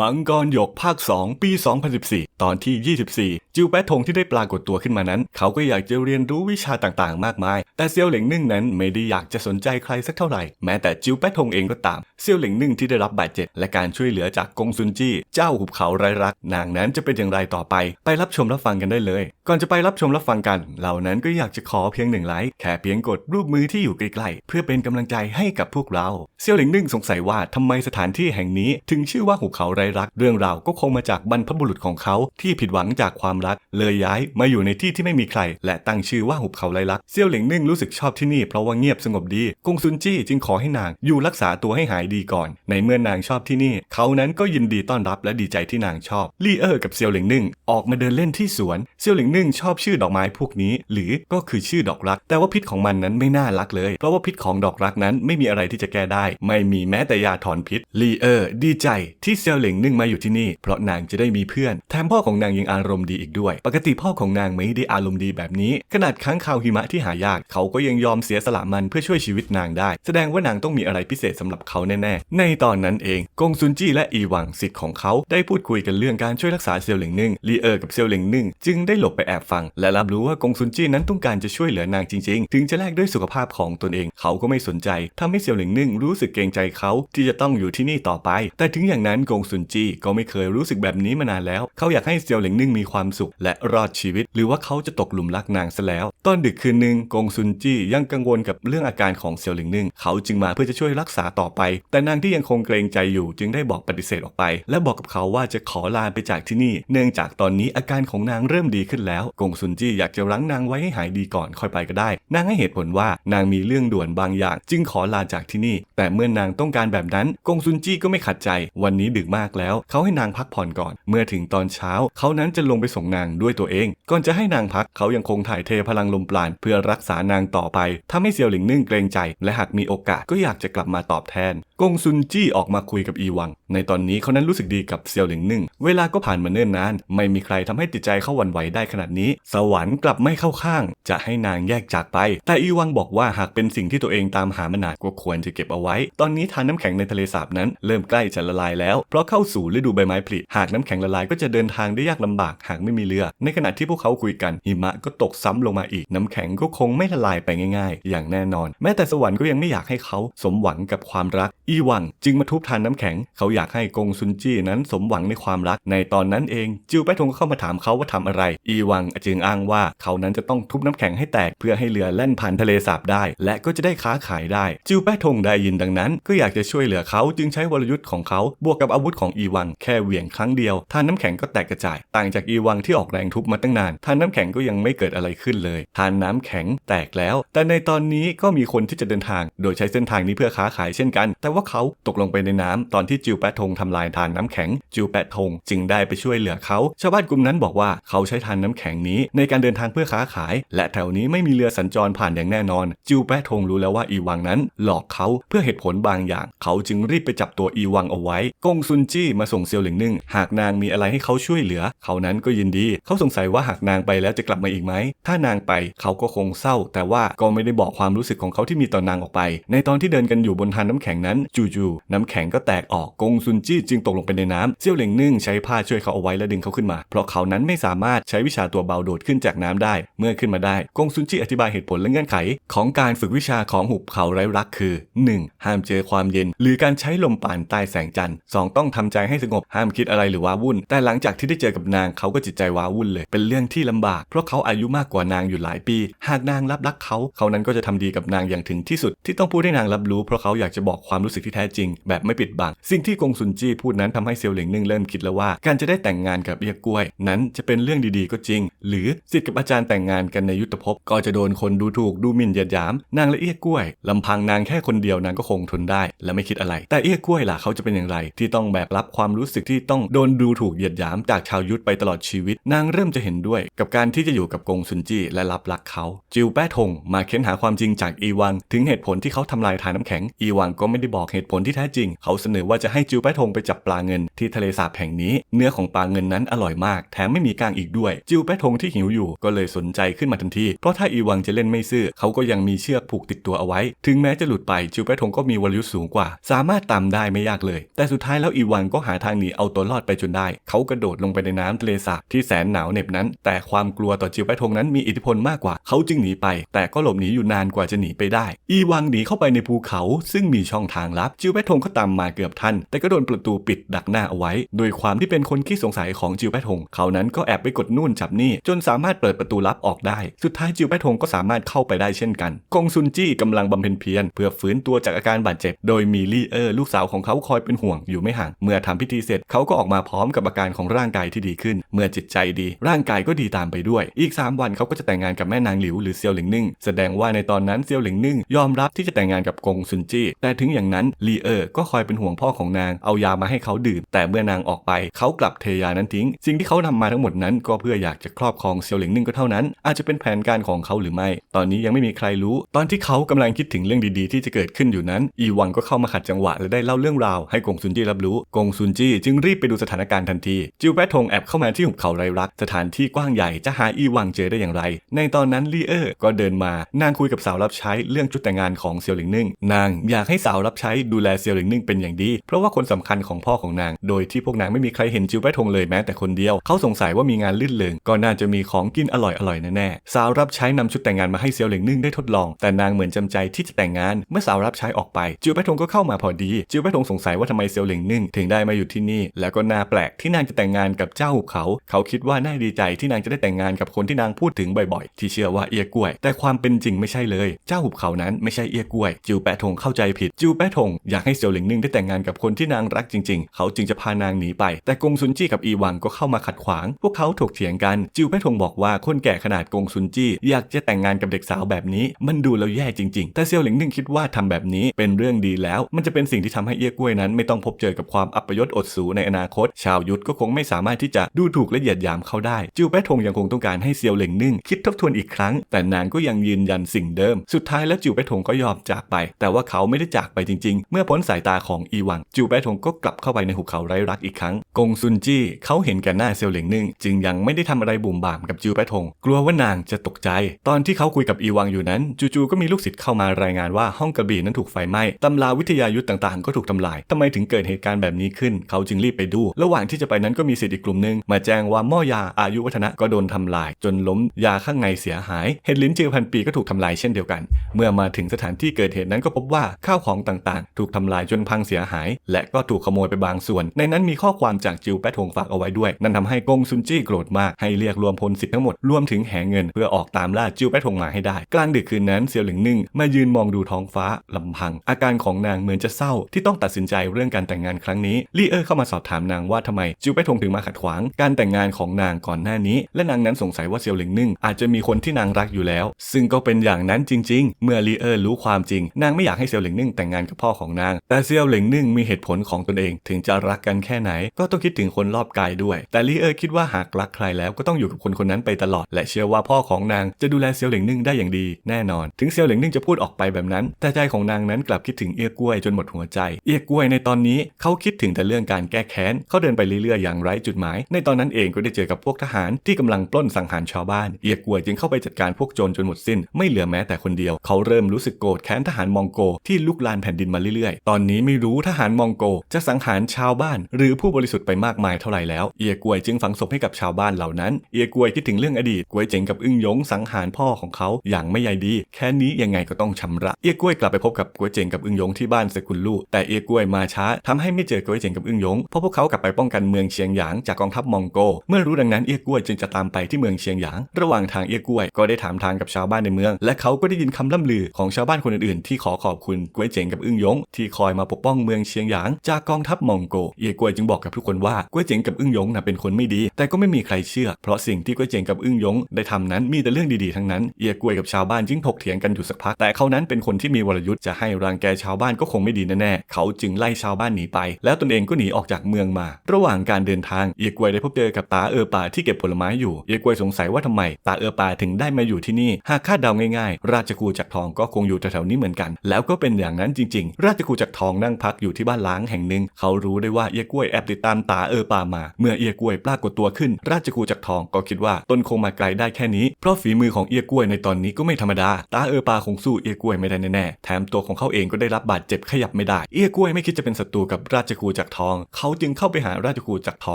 มังกรหยกภาค 2 ปี 2014 ตอนที่ 24 จิวแปะทงที่ได้ปรากฏตัวขึ้นมานั้น เขาก็อยากจะเรียนรู้วิชาต่างๆ มากมาย แต่เซียวเหลิงนึ่งนั้นไม่ได้อยากจะสนใจใครสักเท่าไหร่ แม้แต่จิวแปะทงเองก็ตาม เซียวเหลิงนึ่งที่ได้รับบาดเจ็บและการช่วยเหลือจากกงซุนจี้ เจ้าหุบเขาไร้รัก นางนั้นจะเป็นอย่างไรต่อไป ไปรับชมรับฟังกันได้เลย ก่อนจะไปรับชมรับฟังกัน เหล่านั้นก็อยากจะขอเพียงหนึ่งไลค์แค่เพียงกดรูปมือที่อยู่ใกล้ๆเพื่อเป็นกำลังใจให้กับพวกเรา เซียวเหลิงนึ่งสงสัยว่าทำไมสถานที่แห่งนี้ ถึงชื่อว่าหุบเขาไร้รัก เรื่องราวก็คงมาจากบรรพบุรุษของเขาที่ผิดหวังจากความรัก เลยย้ายมาอยู่ในที่ที่ไม่มีใคร และตั้งชื่อว่าหุบเขาไร้รักเซียวเหลิงนึ่งรู้สึกชอบที่นี่เพราะว่าเงียบสงบดีกงซุนจี้จึงขอให้นางอยู่รักษาตัวให้หายดีก่อน ในเมื่อนางชอบที่นี่ เขานั้นก็ยินดีต้อนรับและดีใจที่นางชอบลี่เออร์กับเซียวเหลิงนึ่งออกมาเดินเล่นที่สวนเซียวเหลิงนึ่งชอบชื่อดอกไม้พวกนี้ หรือก็คือชื่อดอกรัก แต่ว่าพิษของมันนั้นไม่น่ารักเลย เพราะว่าพิษของดอกรักนั้นไม่มีอะไรที่จะแก้ได้ ไม่มีแม้แต่ยาถอนพิษลี่เออร์ดีใจที่เซียวหลิงนึ่งมาอยู่ที่นี่ เพราะนางจะได้มีเพื่อนแถมพ่อของนางยังอารมณ์ดีอีกด้วย ปกติพ่อของนางไม่ได้อารมณ์ดีแบบนี้ ขนาดค้างคาวหิมะที่หายาก เขาก็ยังยอมเสียสละมันเพื่อช่วยชีวิตนางได้ แสดงว่านางต้องมีอะไรพิเศษสำหรับเขาแน่ๆ ในตอนนั้นเองกงซุนจี้และอีหวังสิทธิ์ของเขาได้พูดคุยกันเรื่องการช่วยรักษาเซียวหลิงนึ่งลีเออร์กับเซียวหลิงนึ่งจึงได้หลบไปแอบฟัง และรับรู้ว่ากงซุนจี้นั้นต้องการจะช่วยเหลือนางจริง ๆ ถึงจะแลกด้วยสุขภาพของตนเอง เขาก็ไม่สนใจทำให้เซียวหลิงนึ่งรู้สึกเกรงใจเขาที่จะต้องอยู่ที่นี่ต่อไป แต่ถึงอย่างนั้นกงซุนจี้ก็ไม่เคยรู้สึกแบบนี้มานานแล้ว เขาอยากใให้เซียวหลิงนึ่งมีความสุข และรอดชีวิต หรือว่าเขาจะตกหลุมรักนางซะแล้ว ตอนดึกคืนหนึ่งกงซุนจี้ยังกังวลกับเรื่องอาการของเซียวหลิงนึ่งเขาจึงมาเพื่อจะช่วยรักษาต่อไป แต่นางที่ยังคงเกรงใจอยู่จึงได้บอกปฏิเสธออกไป และบอกกับเขาว่าจะขอลาไปจากที่นี่ เนื่องจากตอนนี้อาการของนางเริ่มดีขึ้นแล้ว กงซุนจี้อยากจะรั้งนางไว้ให้หายดีก่อนค่อยไปก็ได้ นางให้เหตุผลว่านางมีเรื่องด่วนบางอย่าง จึงขอลาจากที่นี่ แต่เมื่อนางต้องการแบบนั้น กงซุนจี้ก็ไม่ขัดใจ วันนี้ดึกมากแล้ว เขาให้นางพักผ่อนก่อน เมื่อถึงตอนเช้าเขานั้นจะลงไปส่งนางด้วยตัวเอง ก่อนจะให้นางพักเขายังคงถ่ายเทพลังลมปราณเพื่อรักษานางต่อไปทำให้เซียวหลิงนึ่งเกรงใจ และหากมีโอกาสก็อยากจะกลับมาตอบแทน กงซุนจี้ออกมาคุยกับอีวัง ในตอนนี้เขานั้นรู้สึกดีกับเซียวหลิงนึ่ง เวลาก็ผ่านมาเนิ่นนาน ไม่มีใครทำให้จิตใจเขาหวั่นไหวได้ขนาดนี้ สวรรค์กลับไม่เข้าข้าง จะให้นางแยกจากไป แต่อีวังบอกว่าหากเป็นสิ่งที่ตัวเองตามหามานานก็ควรจะเก็บเอาไว้ ตอนนี้ทานน้ำแข็งในทะเลสาบนั้น เริ่มใกล้จะละลายแล้ว เพราะเข้าสู่ฤดูใบไม้ผลิ หากน้ำแข็งละลายก็จะเดินทางได้ยากลำบากหากไม่มีเรือ ในขณะที่พวกเขาคุยกันหิมะก็ตกซ้ำลงมาอีกน้ำแข็งก็คงไม่ละลายไปง่าย ๆ อย่างแน่นอน แม้แต่สวรรค์ก็ยังไม่อยากให้เขาสมหวังกับความรัก อีวังจึงมาทุบทานน้ำแข็ง เขาอยากให้กงซุนจี้นั้นสมหวังในความรัก ในตอนนั้นเอง จิวแปทงก็เข้ามาถามเขาว่าทำอะไร อีวังจึงอ้างว่าเขานั้นจะต้องทุบน้ำแข็งให้แตกเพื่อให้เรือแล่นผ่านทะเลสาบได้ และก็จะได้ค้าขายได้ จิวแปทงได้ยินดังนั้น ก็อยากจะช่วยเหลือเขาจึงใช้วรยุทธ์ของเขาบวกกับอาวุธของอีวังแค่เหวี่ยงครั้งเดียวทานน้ำแข็งก็แตกกระจาย ต่างจากอีวังที่ออกแรงทุบมาตั้งนานทานน้ำแข็งก็ยังไม่เกิดอะไรขึ้นเลยทานน้ำแข็งแตกแล้ว แต่ในตอนนี้ก็มีคนที่จะเดินทาง โดยใช้เส้นทางนี้เพื่อค้าขายเช่นกัน แต่ว่าเขาตกลงไปในน้ำตอนที่จิวแปะทงทำลายทานน้ำแข็ง จิวแปะทงจึงได้ไปช่วยเหลือเขา ชาวบ้านกลุ่มนั้นบอกว่าเขาใช้ทานน้ำแข็งนี้ ในการเดินทางเพื่อค้าขาย และแถวนี้ไม่มีเรือสัญจรผ่านอย่างแน่นอน จิวแปะทงรู้แล้วว่าอีวังนั้น หลอกเขาเพื่อเหตุผลบางอย่าง เขาจึงรีบไปจับตัวอีวังเอาไว้ กงซุนจี้มาส่งเซียวหลิงนึ่งหากนางมีอะไรให้เขาช่วยเหลือ เขานั้นก็ยินดี เขาสงสัยว่าหากนางไปแล้วจะกลับมาอีกไหม ถ้านางไปเขาก็คงเศร้า แต่ว่าก็ไม่ได้บอกความรู้สึกของเขาที่มีต่อนางออกไป ในตอนที่เดินกันอยู่บนทานน้ำแข็งนั้น จู่ๆน้ำแข็งก็แตกออกกงซุนจี้จึงตกลงไปในน้ำเซี่ยวเหลิงนึ่งใช้ผ้าช่วยเขาเอาไว้และดึงเขาขึ้นมา เพราะเขานั้นไม่สามารถใช้วิชาตัวเบาโดดขึ้นจากน้ำได้ เมื่อขึ้นมาได้กงซุนจี้อธิบายเหตุผลและเงื่อนไข ของการฝึกวิชาของหุบเขาไร้รักคือ 1. ห้ามเจอความเย็น หรือการใช้ลมป่านใต้แสงจันทร์ 2. ต้องทำใจให้สงบห้ามคิดอะไรหรือว้าวุ่น แต่หลังจากที่ได้เจอกับนางเขาก็จิตใจว้าวุ่นเลย เป็นเรื่องที่ลำบาก เพราะเขาอายุมากกว่านางอยู่หลายปี หากนางรับรักเขา เขานั้นก็จะทำดีกับนางอย่างถึงที่สุด ที่ต้องพูดให้นางรับรู้ เพราะเขาอยากจะบอกความรู้สึกที่แท้จริง แบบไม่ปิดบัง สิ่งที่กงซุนจี้พูดนั้นทำให้เซียวเหลิงนึ่งเริ่มคิดแล้วว่า การจะได้แต่งงานกับเอียกล้วย นั้นจะเป็นเรื่องดีๆก็จริง หรือสิทธิ์กับอาจารย์แต่งงานกันในยุทธภพก็จะโดนคนดูถูกดูหมิ่นเหยียดหยาม นางและเอียกล้วยลำพังนางแค่คนเดียวนางก็คงทนได้ และไม่คิดอะไร แต่เอียกล้วยล่ะเขาจะเป็นอย่างไร ที่ต้องแบกรับความรู้สึกที่ต้องโดนดูถูกเหยียดหยามจากจากชาวยุทธไปตลอดชีวิต นางเริ่มจะเห็นด้วย กับการที่จะอยู่กับกงซุนจี้และรับรักเขา จิวแป้ทงมาเค้นหาความจริงจากอีวัง ถึงเหตุผลที่เขาทำลายฐานน้ำแข็ง อีวังก็ไม่ได้บอกเหตุผลที่แท้จริง เขาเสนอว่าจะให้จิวแป้ทงไปจับปลาเงินที่ทะเลสาบแห่งนี้ เนื้อของปลาเงินนั้นอร่อยมาก แถมไม่มีกางอีกด้วย จิวแป้ทงที่หิวอยู่ก็เลยสนใจขึ้นมาทันที เพราะถ้าอีวังจะเล่นไม่ซื่อ เขาก็ยังมีเชือกผูกติดตัวเอาไว้ ถึงแม้จะหลุดไป จิวแป้ทงก็มีวรยุทธ์สูงกว่า สามารถตามได้ไม่ยากเลย แต่สุดท้ายแล้วอีวังก็หาทางหนีเอาตัวรอดไปจนได้ เขากระโดดลงไปในน้ำทะเลสาบที่แสนหนาวเหน็บนั้น แต่ความกลัวต่อจิวแปทงนั้นมีอิทธิพลมากกว่าเขาจึงหนีไป แต่ก็หลบหนีอยู่นานกว่าจะหนีไปได้ อีวังหนีเข้าไปในภูเขาซึ่งมีช่องทางลับจิวแปทงก็ตามมาเกือบทันแต่ก็โดนประตูปิดดักหน้าเอาไว้โดยความที่เป็นคนขี้สงสัยของจิวแปทงเขานั้นก็แอบไปกดนู่นจับนี่จนสามารถเปิดประตูลับออกได้ สุดท้ายจิวแปทงก็สามารถเข้าไปได้เช่นกันกงซุนจี้กำลังบำเพ็ญเพียรเพื่อฟื้นตัวจากอาการบาดเจ็บ โดยมีลี่เออร์ลูกสาวของเขาคอยเป็นห่วงอยู่ไม่ห่างเมื่อทำพิธีเสร็จเขาก็ออกมาพร้อมกับอาการของร่างกายที่ดีขึ้น เมื่อจิตใจดี ร่างกายก็ดีตามไปด้วย อีก 3 วันเขาก็จะแต่งงานกับแม่นางหลิวหรือเซียวหลิงนึ่งแสดงว่าในตอนนั้นเซียวหลิงนึ่งยอมรับที่จะแต่งงานกับกงซุนจี้แต่ถึงอย่างนั้นลีเออร์ก็คอยเป็นห่วงพ่อของนางเอายามาให้เขาดื่ม แต่เมื่อนางออกไปเขากลับเทยานั้นทิ้ง สิ่งที่เขานำมาทั้งหมดนั้น ก็เพื่ออยากจะครอบครองเซียวหลิงนึ่งก็เท่านั้น อาจจะเป็นแผนการของเขาหรือไม่ ตอนนี้ยังไม่มีใครรู้ ตอนที่เขากำลังคิดถึงเรื่องดีๆ ที่จะเกิดขึ้นอยู่นั้น อีวังก็เข้ามาขัดจังหวะและได้เล่าเรื่องราวให้กงซุนจี้รับรู้กงซุนจี้จึงรีบไปดูสถานการณ์ทันทีจิวแทงแอบเข้ามาที่หุบเขาไรรัก สถานที่กว้างใหญ่จะหาอีวังเจอได้อย่างไร ในตอนนั้นลีเออร์ก็เดินมานางคุยกับสาวรับใช้เรื่องชุดแต่งงานของเซียวหลิงนึ่ง นางอยากให้สาวรับใช้ดูแลเซียวหลิงนึ่งเป็นอย่างดี เพราะว่าคนสำคัญของพ่อของนาง โดยที่พวกนางไม่มีใครเห็นจิวแปะทงเลยแม้แต่คนเดียว เขาสงสัยว่ามีงานลื่นเริงก็น่าจะมีของกินอร่อยๆแน่ๆสาวรับใช้นำชุดแต่งงานมาให้เซียวหลิงนึ่งได้ทดลอง แต่นางเหมือนจำใจที่จะแต่งงาน เมื่อสาวรับใช้ออกไป จิวแปะทงก็เข้ามาพอดี จิวแปะทงสงสัยว่าทำไมเซียวหลิงนึ่งถึงได้มาอยู่ที่นี่ แล้วก็น่าแปลกที่นางจะแต่งงานกับเจ้าหุบเขา เขาคิดว่าน่าดีใจที่นางจะได้แต่งงานกับคนที่นางพูดถึงบ่อยๆ ที่เชื่อว่าเอียกล้วย แต่ความเป็นจริงไม่ใช่เลย เจ้าหุบเขานั้นไม่ใช่เอียกล้วย จิวแปะทงเข้าใจผิด จิวแปะทงอยากให้เซียวหลิงนึ่งได้แต่งงานกับคนที่นางรักจริง ๆ เขาจึงจะพานางหนีไป แต่กงซุนจี้กับอีวังก็เข้ามาขัดขวาง พวกเขาถกเถียงกัน จิวแปะทงบอกว่าคนแก่ขนาดกงซุนจี้อยากจะแต่งงานกับเด็กสาวแบบนี้ มันดูแล้วแย่จริง ๆ แต่เซียวหลิงนึ่งคิดว่าทำแบบนี้เป็นเรื่องดีแล้ว มันจะเป็นสิ่งที่ทำให้เอียกล้วยนั้น ไม่ต้องพบเจอกับความอัปยศอดสูในอนาคต ชาวยุทธก็คงไม่สามารถที่จะดูถูกและเหยียดหยามเขาได้ จิวแปะทงยังคงต้องการให้เซียวเหลิงนึ่ง คิดทบทวนอีกครั้ง แต่นางก็ยังยืนยันสิ่งเดิม สุดท้ายแล้วจิวแปะทงก็ยอมจากไป แต่ว่าเขาไม่ได้จากไปจริง ๆ เมื่อพ้นสายตาของอีวัง จิวแปะทงก็กลับเข้าไปในหุบเขาไร้รักอีกครั้ง กงซุนจี้เขาเห็นแก่หน้าเซียวเหลิงนึ่ง จึงยังไม่ได้ทำอะไรบุ่มบ่ามกับจิวแปะทง กลัวว่านางจะตกใจ ตอนที่เขาคุยกับอีวังอยู่นั้นจู่ๆก็มีลูกศิษย์เข้ามารายงานว่าห้องกระบี่นั้นถูกไฟไหม้ตำราวิทยายุทธ์ต่างๆ ก็ถูกทำลายทำไมถึงเกิดเหตุการณ์แบบนี้ขึ้น เขาจึงรีบไปดู ระหว่างที่จะไปนั้นก็มีศิษอีกกลุ่มหนึง มาแจ้งว่าหม้อยาอายุวัฒนะก็โดนทำลาย จนล้มยาข้างในเสียหายเห็ดลิ้นจือพันปีก็ถูกทำลายเช่นเดียวกัน เมื่อมาถึงสถานที่เกิดเหตุนั้นก็พบว่าข้าวของต่างๆ ถูกทำลายจนพังเสียหาย และก็ถูกขโมยไปบางส่วน ในนั้นมีข้อความจากจิวแปะทงฝากเอาไว้ด้วย นั่นทำให้กงซุนจี้โกรธมากให้เรียกรวมพลศิษย์ทั้งหมดรวมถึงแหงเงินเพื่อออกตามล่าจิวแปะทงมาให้ได้ กลางดึกคืนนั้นเซียวหลิงนึ่งมายืนมองดูท้องฟ้าลำพัง อาการของนางเหมือนจะเศร้าที่ต้องตัดสินใจเรื่องการแต่งงานครั้งนี้ลี่เออร์เข้ามาสอบถามนางว่าทำไมจิวแปะทงถึงมาขัดขวาง การแต่งงานของนางก่อนหน้านี้ และนางนั้นสงสัยว่าเซียวหลิงนึ่งอาจจะมีคนที่นางรักอยู่แล้ว ซึ่งก็เป็นอย่างนั้นจริง ๆ เมื่อลีเออร์รู้ความจริง นางไม่อยากให้เซียวหลิงนึ่งแต่งงานกับพ่อของนาง แต่เซียวหลิงนึ่งมีเหตุผลของตนเอง ถึงจะรักกันแค่ไหน ก็ต้องคิดถึงคนรอบกายด้วย แต่ลีเออร์คิดว่าหากรักใครแล้วก็ต้องอยู่กับคนคนนั้นไปตลอด และเชื่อว่าพ่อของนางจะดูแลเซียวหลิงนึ่งได้อย่างดีแน่นอน ถึงเซียวหลิงนึ่งจะพูดออกไปแบบนั้น แต่ใจของนางนั้นกลับคิดถึงเอียกล้วยจนหมดหัวใจ เอียกล้วยในตอนนี้เขาคิดถึงแต่เรื่องการแก้แค้นเขาเดินไปเรื่อยๆอย่างไร้จุดหมาย ในตอนนั้นเองก็ได้เจอกับพวกทหารที่กำลังปล้นสังหารชาวบ้าน เอียกล้วยจึงเข้าไปจัดการพวกโจรจนหมดสิ้น ไม่เหลือแม้แต่คนเดียว เขาเริ่มรู้สึกโกรธแค้นทหารมองโกที่ลุกลานแผ่นดินมาเรื่อยๆ ตอนนี้ไม่รู้ทหารมองโกจะสังหารชาวบ้าน หรือผู้บริสุทธิ์ไปมากมายเท่าไหร่แล้ว เอียกล้วยจึงฝังศพให้กับชาวบ้านเหล่านั้น เอียกล้วยคิดถึงเรื่องอดีตกล้วยเจ๋งกับอึ้งยงสังหารพ่อของเขาอย่างไม่ใยดี แค่นี้ยังไงก็ต้องชำระ เอียกล้วยกลับไปพบกับกล้วยเจ๋งกับอึ้งยงที่บ้านสกุลลู่แต่เอียกวยมาช้าทำให้ไม่เจอกวยเจ๋งกับอึ้งยง เพราะพวกเขากลับไปป้องกันเมืองเชียงหยางจากกองทัพมองโก เมื่อรู้ดังนั้นเอียกล้วยจึงจะตามไปที่เมืองเชียงหยาง ระหว่างทางเอียกล้วยก็ได้ถามทางกับชาวบ้านในเมือง และเขาก็ได้ยินคำล่ำลือของชาวบ้านคนอื่นๆ ที่ขอขอบคุณกล้วยเจ๋งกับอึ้งยง ที่คอยมาปกป้องเมืองเชียงหยาง จากกองทัพมองโก เอียกล้วยจึงบอกกับทุกคนว่ากล้วยเจ๋งกับอึ้งยงน่ะเป็นคนไม่ดี แต่ก็ไม่มีใครเชื่อ เพราะสิ่งที่กล้วยเจ๋งกับอึ้งยงได้ทำนั้นมีแต่เรื่องดีๆทั้งนั้นเอียกล้วยกับชาวบ้านจึงถกเถียงกันอยู่สักพักแต่เขานั้นเป็นคนที่มีวรยุทธ์จะให้รังแกชาวบ้านก็คงไม่ดีแน่ๆเขาจึงไล่ชาวบ้านหนีไป แล้วตนเองก็หนีออกจากเมืองมา ระหว่างการเดินทางเอียกวยได้พบเจอกับตาเออป่าที่เก็บผลไม้อยู่ เอียกวยสงสัยว่าทำไมตาเออป่าถึงได้มาอยู่ที่นี่ หากคาดเดาง่ายๆ ราชกูจักทองก็คงอยู่แถวๆนี้เหมือนกัน แล้วก็เป็นอย่างนั้นจริง ๆ ราชกูจักทองนั่งพักอยู่ที่บ้านล้างแห่งหนึ่ง เขารู้ได้ว่าเอียกวยแอบติดตามตาเออป่ามา เมื่อเอียกวยปรากฏตัวขึ้น ราชกูจักทองก็คิดว่าตนคงมาไกลได้แค่นี้ เพราะฝีมือของเอียกวยในตอนนี้ก็ไม่ธรรมดา ตาเออป่าคงสู้เอียกวยไม่ได้แน่ๆ แถมตัวของเขาเองก็ได้รับบาดเจ็บขยับไม่ได้ เอียกวยไม่คิดจะเป็นศัตรูกับราชกูจักทอง เขาจึงเข้าไปหาราชกูจักทอ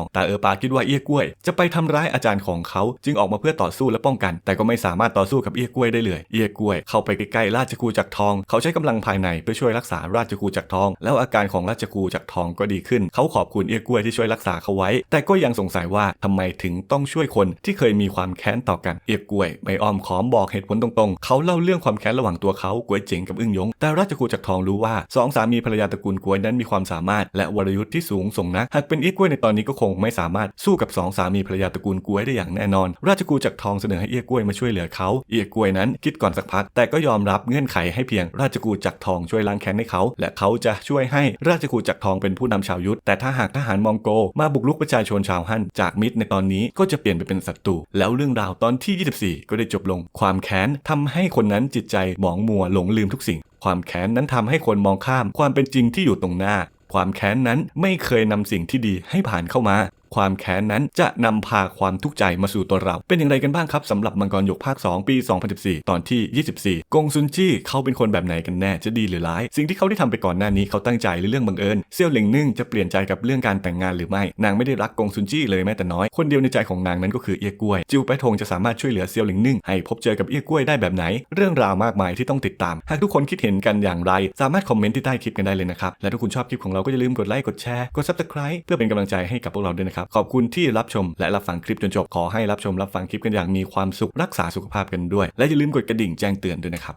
ง ตาเออป่าคิดว่าเอียกล้วย จะไปทำร้ายอาจารย์ของเขา จึงออกมาเพื่อต่อสู้และป้องกัน แต่ก็ไม่สามารถต่อสู้กับเอียกล้วยได้เลย เอียกล้วยเข้าไปใกล้ๆราชกูจักรทอง เขาใช้กำลังภายในเพื่อช่วยรักษาราชกูจักรทอง แล้วอาการของราชกูจักรทองก็ดีขึ้น เขาขอบคุณเอียกล้วยที่ช่วยรักษาเขาไว้ แต่ก็ยังสงสัยว่าทำไมถึงต้องช่วยคนที่เคยมีความแค้นต่อกัน เอียกล้วยไม่อ้อมค้อมบอกเหตุผลตรงๆ เขาเล่าเรื่องความแค้นระหว่างตัวเขากวยเจ๋งกับอึ้งยง แต่ราชกูจักรทองรู้ว่าสองสามีภรรยาตระกูลกวยนั้นมีความสามารถและวรยุทธ์ที่สูงส่งนักหากเป็นเอียกวยในตอนนี้ก็คงไม่สามารถสู้กับสองสามีภรรยาตระกูลกวยได้อย่างแน่นอน ราชกูจักรทองเสนอให้เอียกวยมาช่วยเหลือเขาเอียกวยนั้นคิดก่อนสักพัก แต่ก็ยอมรับเงื่อนไขให้เพียงราชกูจักรทองช่วยล้างแค้นให้เขา และเขาจะช่วยให้ราชกูจักรทองเป็นผู้นำชาวยุทธแต่ถ้าหากทหารมองโกมาบุกรุกประชาชนชาวฮั่นจากมิตรในตอนนี้ก็จะเปลี่ยนไปเป็นศัตรูแล้วเรื่องราวตอนที่ 24 ก็ได้จบลง ความแค้นทำให้คนนั้นจิตใจหมองมัวหลงลืมทุกสิ่ง ความแค้นนั้นทำให้คนมองข้าม ความเป็นจริงที่อยู่ตรงหน้า ความแค้นนั้นไม่เคยนำสิ่งที่ดีให้ผ่านเข้ามา ความแค้นนั้น จะนำพาความทุกข์ใจมาสู่ตัวเรา เป็นอย่างไรกันบ้างครับสำหรับมังกรหยกภาค 2 ปี 2014 ตอนที่ 24 กงซุนจี้เขาเป็นคนแบบไหนกันแน่จะดีหรือร้าย สิ่งที่เขาได้ทำไปก่อนหน้านี้เขาตั้งใจหรือเรื่องบังเอิญเซี่ยวเหลิงนึ่งจะเปลี่ยนใจกับเรื่องการแต่งงานหรือไม่ นางไม่ได้รักกงซุนจี้เลยแม้แต่น้อย คนเดียวในใจของนางนั้นก็คือเอี้ยกล้วย จิวแปทงจะสามารถช่วยเหลือเซี่ยวหลิงนึ่งให้พบเจอกับเอี้ยกล้วยได้แบบไหน เรื่องราวมากมายที่ต้องติดตาม หากทุกคนคิดเห็นกันอย่างไร สามารถคอมเมนต์ที่ใต้คลิปกันได้เลยนะครับ และถ้าคุณชอบคลิปของเราก็อย่าลืมกดไลค์ กดแชร์ กด subscribe เพื่อเป็นกำลังใจให้กับพวกเราด้วยนะครับขอบคุณที่รับชมและรับฟังคลิปจนจบ ขอให้รับชมรับฟังคลิปกันอย่างมีความสุขรักษาสุขภาพกันด้วย และอย่าลืมกดกระดิ่งแจ้งเตือนด้วยนะครับ